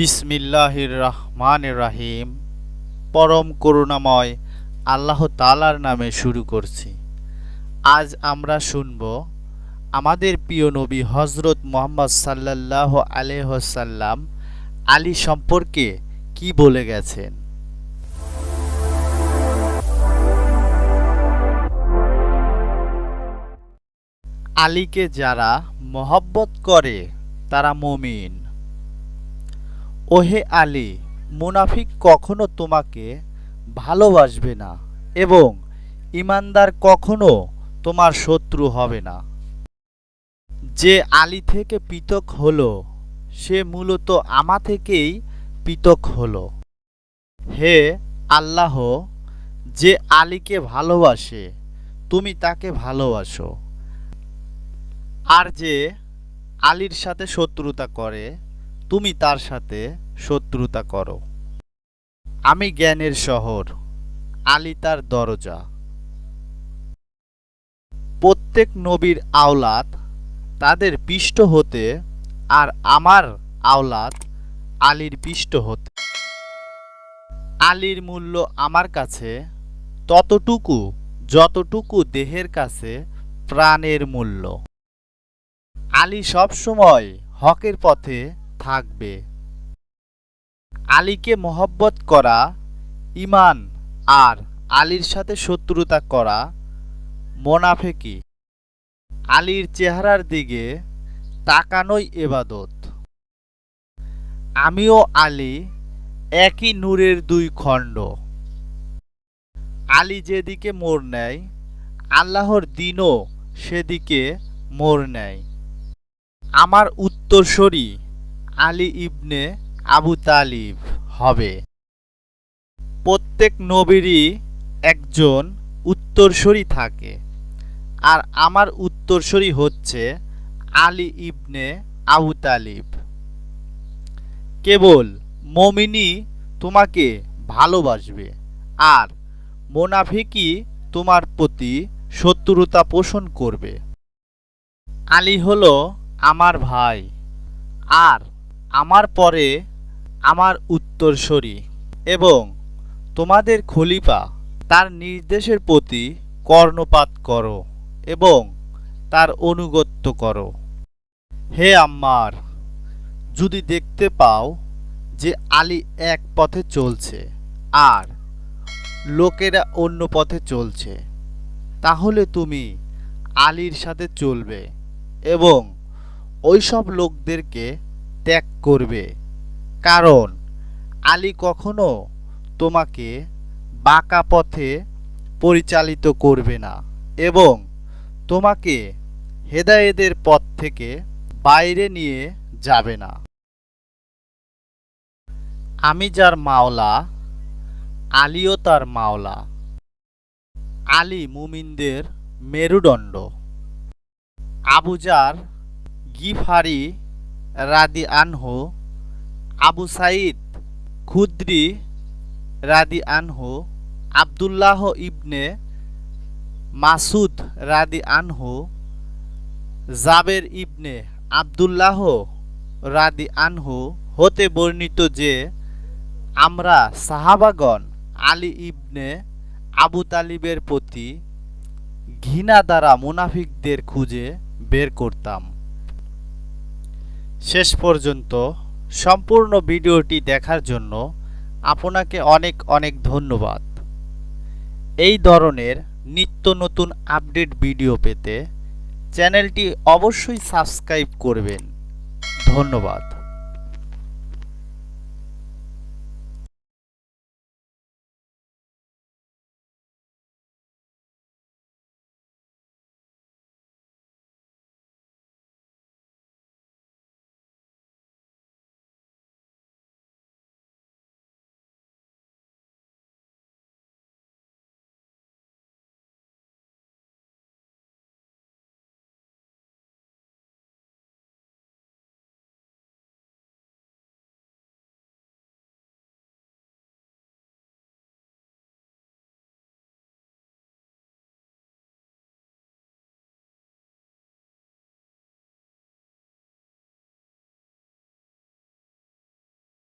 বিসমিল্লাহির রহমান রাহিম। পরম করুণাময় আল্লাহ তালার নামে শুরু করছি। আজ আমরা শুনব আমাদের প্রিয় নবী হজরত মোহাম্মদ সাল্লাহ আলহ্লাম আলী সম্পর্কে কি বলে গেছেন। আলীকে যারা মহব্বত করে তারা মমিন। ওহে আলী, মুনাফিক কখনো তোমাকে ভালোবাসবে না এবং ইমানদার কখনো তোমার শত্রু হবে না। যে আলী থেকে পৃথক হলো, সে মূলত আমা থেকেই পৃথক হলো। হে আল্লাহ, যে আলীকে ভালোবাসে, তুমি তাকে ভালোবাসো। আর যে আলীর সাথে শত্রুতা করে তুমি তার সাথে শত্রুতা করো। আমি জ্ঞানের শহর, আলী তার দরজা। প্রত্যেক নবীর আওলাদ তাদের পিষ্ট হতে আর আমার আওলাদ আলীর পিষ্ট হতে। আলীর মূল্য আমার কাছে ততটুকু, যতটুকু দেহের কাছে প্রাণের মূল্য। আলী সবসময় হকের পথে থাকবে। আলীকে মহব্বত করা ইমান আর আলীর সাথে শত্রুতা করা মোনাফেকি। আলীর চেহারার দিকে তাকানোই এবাদত। আমিও আলী একই নূরের দুই খণ্ড। আলী যেদিকে মোর নেয়, আল্লাহর দিনও সেদিকে মোর নেয়। আমার উত্তরসূরি আলী ইবনে আবু তালিব হবে। প্রত্যেক নবীরই একজন উত্তরসূরি থাকে। আর আমার উত্তরসূরি হচ্ছে আলী ইবনে আবু তালিব। কেবল মমিনী তোমাকে ভালোবাসবে আর মোনাফিকই তোমার প্রতি শত্রুতা পোষণ করবে। আলী হলো আমার ভাই আর আমার পরে আমার উত্তরসূরি এবং তোমাদের খলিফা তার নির্দেশের প্রতি কর্ণপাত করো এবং তার অনুগত্য করো। হে আম্মার, যদি দেখতে পাও যে আলী এক পথে চলছে আর লোকেরা অন্য পথে চলছে, তাহলে তুমি আলীর সাথে চলবে এবং ওইসব লোকদেরকে ত্যাগ করবে। কারণ আলী কখনো তোমাকে বাঁকা পথে পরিচালিত করবে না এবং তোমাকে হেদায়েদের পথ থেকে বাইরে নিয়ে যাবে না। আমি যার মাওলা, আলীও তার মাওলা। আলী মুমিনদের মেরুদণ্ড। আবুজার গিফারি রাদি আনহু, আবু সাইদ খুদ্রি, রাদি আনহু, আবদুল্লাহ ইবনে মাসুদ, রাদি আনহু, জাবের ইবনে আবদুল্লাহ, রাদি আনহু হতে বর্ণিত যে আমরা সাহাবাগণ আলী ইবনে আবু তালিবের প্রতি ঘৃণা দ্বারা মুনাফিকদের খুঁজে বের করতাম। শেষ পর্যন্ত সম্পূর্ণ ভিডিওটি দেখার জন্য আপনাকে অনেক অনেক ধন্যবাদ। এই ধরনের নিত্য নতুন আপডেট ভিডিও পেতে চ্যানেলটি অবশ্যই সাবস্ক্রাইব করবেন। ধন্যবাদ।